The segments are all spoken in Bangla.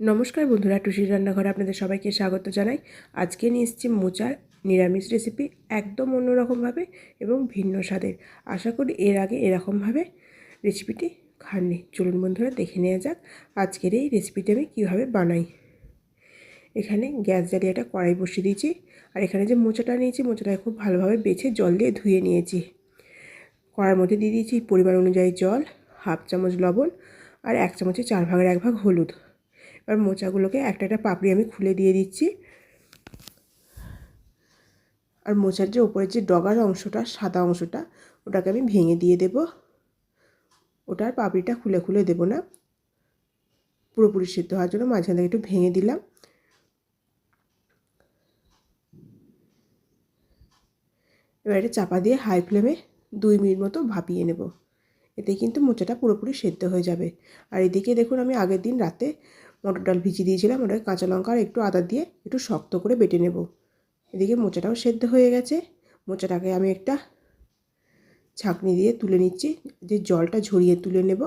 নমস্কার বন্ধুরা, টুসির রান্নাঘরে আপনাদের সবাইকে স্বাগত জানাই। আজকে নিয়ে এসেছি মোচার নিরামিষ রেসিপি একদম অন্যরকমভাবে এবং ভিন্ন স্বাদের। আশা করি এর আগে এরকমভাবে রেসিপিটি খাননি। চলুন বন্ধুরা, দেখে নেওয়া যাক আজকের এই রেসিপিটি আমি কীভাবে বানাই। এখানে গ্যাস জ্বালিয়ে একটা কড়াই বসিয়ে দিয়েছি আর এখানে যে মোচাটা নিয়েছি, মোচাটা খুব ভালোভাবে বেছে জল দিয়ে ধুয়ে নিয়েছি। কড়ার মধ্যে দিয়ে দিয়েছি পরিমাণ অনুযায়ী জল, হাফ চামচ লবণ আর এক চামচে চার ভাগের এক ভাগ হলুদ। এবার মোচাগুলোকে একটা একটা পাপড়ি আমি খুলে দিয়ে দিচ্ছি। আর মোচার যে ওপরের যে ডগার অংশটা, সাদা অংশটা, ওটাকে আমি ভেঙে দিয়ে দেব। ওটার পাপড়িটা খুলে খুলে দেব না। পুরোপুরি সিদ্ধ হওয়ার জন্য মাঝখান থেকে একটু ভেঙে দিলাম। এবার এটা চাপা দিয়ে হাই ফ্লেমে দুই মিনিট মতো ভাপিয়ে নেব। এতে কিন্তু মোচাটা পুরোপুরি সেদ্ধ হয়ে যাবে। আর এদিকে দেখুন আমি আগের দিন রাতে মটর ডাল ভিজিয়ে দিয়েছিলাম, ওটাকে কাঁচা লঙ্কা আর একটু আদা দিয়ে একটু শক্ত করে বেটে নেব। এদিকে মোচাটাও সেদ্ধ হয়ে গেছে। মোচাটাকে আমি একটা ছাঁকনি দিয়ে তুলে নিচ্ছি, যে জলটা ঝরিয়ে তুলে নেব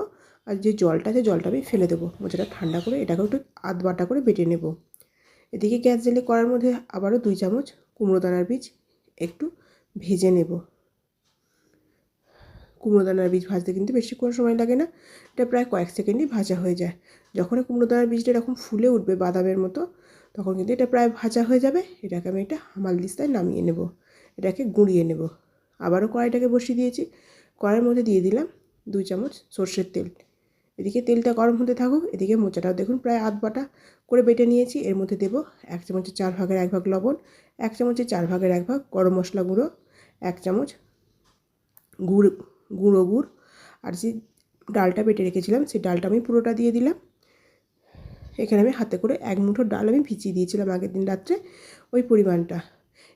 আর যে জলটা আছে জলটা আমি ফেলে দেবো। মোচাটা ঠান্ডা করে এটাকেও একটু আধ বাটা করে বেটে নেব। এদিকে গ্যাস জেলে করার মধ্যে আবারও দুই চামচ কুমড়ো দানার বীজ একটু ভেজে নেব। কুমড়ো দানার বীজ ভাজতে কিন্তু বেশি কোনো সময় লাগে না। এটা প্রায় কয়েক সেকেন্ডই ভাজা হয়ে যায়। যখন কুমড়ো দানার বীজটা এরকম ফুলে উঠবে বাদামের মতো, তখন কিন্তু এটা প্রায় ভাজা হয়ে যাবে। এটাকে আমি একটা হামাল দিস্তায় নামিয়ে নেব। এটাকে গুঁড়িয়ে নেব। আবারও কড়াইটাকে বসিয়ে দিয়েছি। কড়াইয়ের মধ্যে দিয়ে দিলাম দুই চামচ সর্ষের তেল। এদিকে তেলটা গরম হতে থাকুক, এদিকে মোচাটাও দেখুন প্রায় আধ বাটা করে বেটে নিয়েছি। এর মধ্যে দেবো এক চামচের চার ভাগের এক ভাগ লবণ, এক চামচের চার ভাগের এক ভাগ গরম মশলা গুঁড়ো, এক চামচ গুড় গুঁড়ো গুড় আর যে ডালটা বেটে রেখেছিলাম, সেই ডালটা আমি পুরোটা দিয়ে দিলাম। এখানে আমি হাতে করে এক মুঠো ডাল আমি ভিজিয়ে দিয়েছিলাম আগের দিন রাত্রে ওই পরিমাণটা।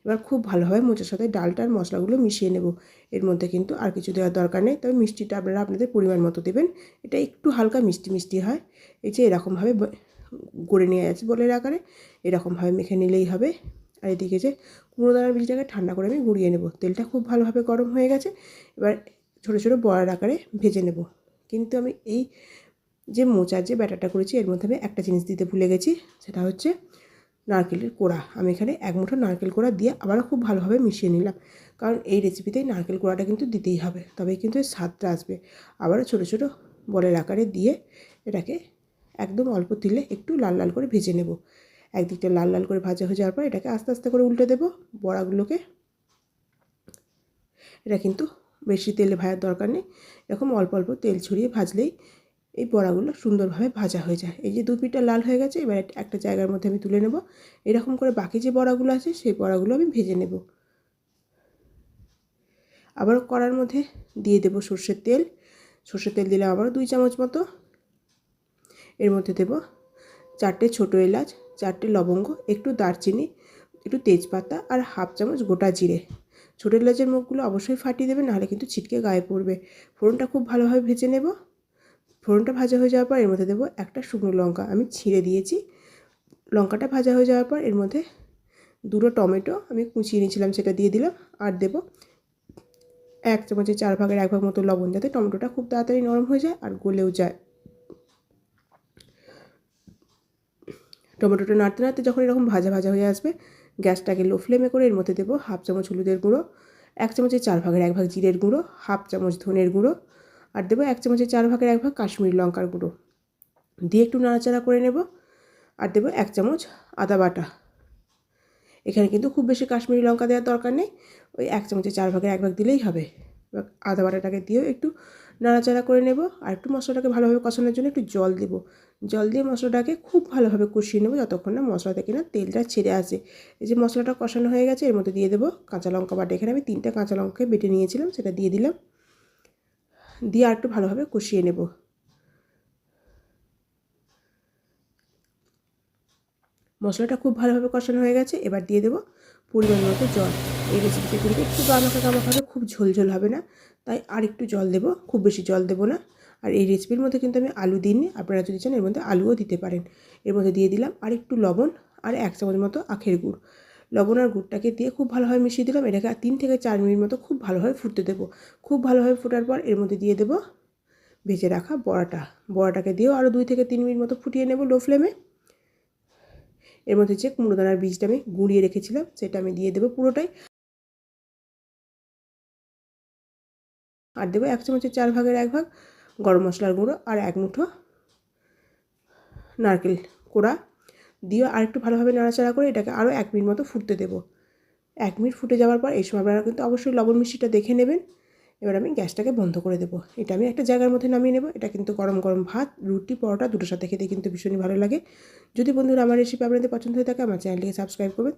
এবার খুব ভালোভাবে মোচার সাথে ডালটা আর মশলাগুলো মিশিয়ে নেব। এর মধ্যে কিন্তু আর কিছু দেওয়ার দরকার নেই। তবে মিষ্টিটা আপনারা আপনাদের পরিমাণ মতো দেবেন। এটা একটু হালকা মিষ্টি মিষ্টি হয়। এই যে এরকমভাবে গড়ে নিয়ে যাচ্ছে বলের আকারে, এরকমভাবে মেখে নিলেই হবে। আর এদিকে যে কুমড়ো দানার বীজটাকে ঠান্ডা করে আমি গুঁড়িয়ে নেব। তেলটা খুব ভালোভাবে গরম হয়ে গেছে। এবার ছোটো ছোটো বড়ার আকারে ভেজে নেব। কিন্তু আমি এই যে মোচার যে ব্যাটারটা করেছি, এর মধ্যে আমি একটা জিনিস দিতে ভুলে গেছি, সেটা হচ্ছে নারকেলের কোড়া। আমি এখানে এক মুঠো নারকেল কোড়া দিয়ে আবারও খুব ভালোভাবে মিশিয়ে নিলাম। কারণ এই রেসিপিতেই নারকেল কোড়াটা কিন্তু দিতেই হবে তবেই কিন্তু এর স্বাদটা আসবে। আবারও ছোটো ছোটো বলের আকারে দিয়ে এটাকে একদম অল্প তিলে একটু লাল লাল করে ভেজে নেব। একদিকটা লাল লাল করে ভাজা হয়ে যাওয়ার পর এটাকে আস্তে আস্তে করে উল্টে দেব। বড়াগুলোকে। এটা কিন্তু বেশি তেলে ভাজার দরকার নেই। এরকম অল্প অল্প তেল ছড়িয়ে ভাজলেই এই বড়াগুলো সুন্দরভাবে ভাজা হয়ে যায়। এই যে দু পিঠটা লাল হয়ে গেছে, এবার একটা জায়গার মধ্যে আমি তুলে নেব। এরকম করে বাকি যে বড়াগুলো আছে, সেই বড়াগুলো আমি ভেজে নেব। আবার কড়ার মধ্যে দিয়ে দেব সর্ষের তেল। সর্ষের তেল দিলে আবারও দুই চামচ মতো। এর মধ্যে দেব চারটে ছোটো এলাচ, চারটে লবঙ্গ, একটু দারচিনি, একটু তেজপাতা আর হাফ চামচ গোটা জিরে। ছোটো এলাচের মুখগুলো অবশ্যই ফাটিয়ে দেবে, নাহলে কিন্তু ছিটকে গায়ে পড়বে। ফোড়নটা খুব ভালোভাবে ভেজে নেব। ফোড়নটা ভাজা হয়ে যাওয়ার পর এর মধ্যে দেবো একটা শুকনো লঙ্কা। আমি ছিঁড়ে দিয়েছি। লঙ্কাটা ভাজা হয়ে যাওয়ার পর এর মধ্যে দুটো টমেটো আমি কুচিয়ে নিয়েছিলাম, সেটা দিয়ে দিলাম। আর দেবো এক চামচের চার ভাগের এক ভাগ মতো লবণ, যাতে টমেটোটা খুব তাড়াতাড়ি নরম হয়ে যায় আর গলেও যায়। টমেটোটা নাড়তে নাড়তে যখন এরকম ভাজা ভাজা হয়ে আসবে গ্যাসটাকে লো ফ্লেমে করে এর মধ্যে দেবো হাফ চামচ হলুদের গুঁড়ো, এক চামচের চার ভাগের এক ভাগ জিরের গুঁড়ো, হাফ চামচ ধনের গুঁড়ো আর দেবো এক চামচের চার ভাগের এক ভাগ কাশ্মীরি লঙ্কার গুঁড়ো। দিয়ে একটু নাড়াচাড়া করে নেব আর দেবো এক চামচ আদা বাটা। এখানে কিন্তু খুব বেশি কাশ্মীরি লঙ্কা দেওয়ার দরকার নেই, ওই এক চামচের চার ভাগের এক ভাগ দিলেই হবে। আদা বাটাটাকে দিয়েও একটু নাড়াচাড়া করে নেব আর একটু মশলাটাকে ভালোভাবে কষানোর জন্য একটু জল দেব। জল দিয়ে মশলাটাকে খুব ভালোভাবে কষিয়ে নেব যতক্ষণ না মশলা থেকে না তেলটা ছেড়ে আসে। এই যে মশলাটা কষানো হয়ে গেছে, এর মধ্যে দিয়ে দেবো কাঁচা লঙ্কা বাটা। এখানে আমি তিনটা কাঁচা লঙ্কা বেটে নিয়েছিলাম, সেটা দিয়ে দিলাম। দিয়ে আর একটু ভালোভাবে কষিয়ে নেব। মশলাটা খুব ভালোভাবে কষানো হয়ে গেছে, এবার দিয়ে দেবো পরিমাণ মতো জল। এই রেসিপিতে কিন্তু একটু গামাখা গামাখা খুব ঝোলঝোল হবে না। তাই আর একটু জল দেবো, খুব বেশি জল দেবো না। আর এই রেসিপির মধ্যে কিন্তু আমি আলু দিইনি, আপনারা যদি চান এর মধ্যে আলুও দিতে পারেন। এর মধ্যে দিয়ে দিলাম আর একটু লবণ আর এক চামচ মতো আখের গুড়। লবণ আর গুড়টাকে দিয়ে খুব ভালোভাবে মিশিয়ে দিলাম, এটাকে তিন থেকে চার মিনিট মতো খুব ভালোভাবে ফুটতে দেবো। খুব ভালোভাবে ফোটার পর এর মধ্যে দিয়ে দেবো ভেজে রাখা বড়াটা। বড়াটাকে দিয়েও আরও দুই থেকে তিন মিনিট মতো ফুটিয়ে নেব লো ফ্লেমে এর মধ্যে যে কুমড়োদানার বীজটা আমি গুঁড়িয়ে রেখেছিলাম, সেটা আমি দিয়ে দেবো পুরোটাই। আর দেবো এক চামচের চার ভাগের এক ভাগ গরম মশলার গুঁড়ো আর এক মুঠো নারকেল কোড়া। দিয়ে আর একটু ভালোভাবে নাড়াচাড়া করে এটাকে আরও এক মিনিট মতো ফুটতে দেবো। এক মিনিট ফুটে যাওয়ার পর এই সময় আপনারা কিন্তু অবশ্যই লবণ মিষ্টিটা দেখে নেবেন। এবার আমি গ্যাসটাকে বন্ধ করে দেবো। এটা আমি একটা জায়গার মধ্যে নামিয়ে নেব। এটা কিন্তু গরম গরম ভাত, রুটি, পরোটা দুটোর সাথে খেতে কিন্তু ভীষণই ভালো লাগে। যদি বন্ধুরা আমার রেসিপি আপনাদের পছন্দ হয়ে থাকে, আমার চ্যানেলটিকে সাবস্ক্রাইব করবেন।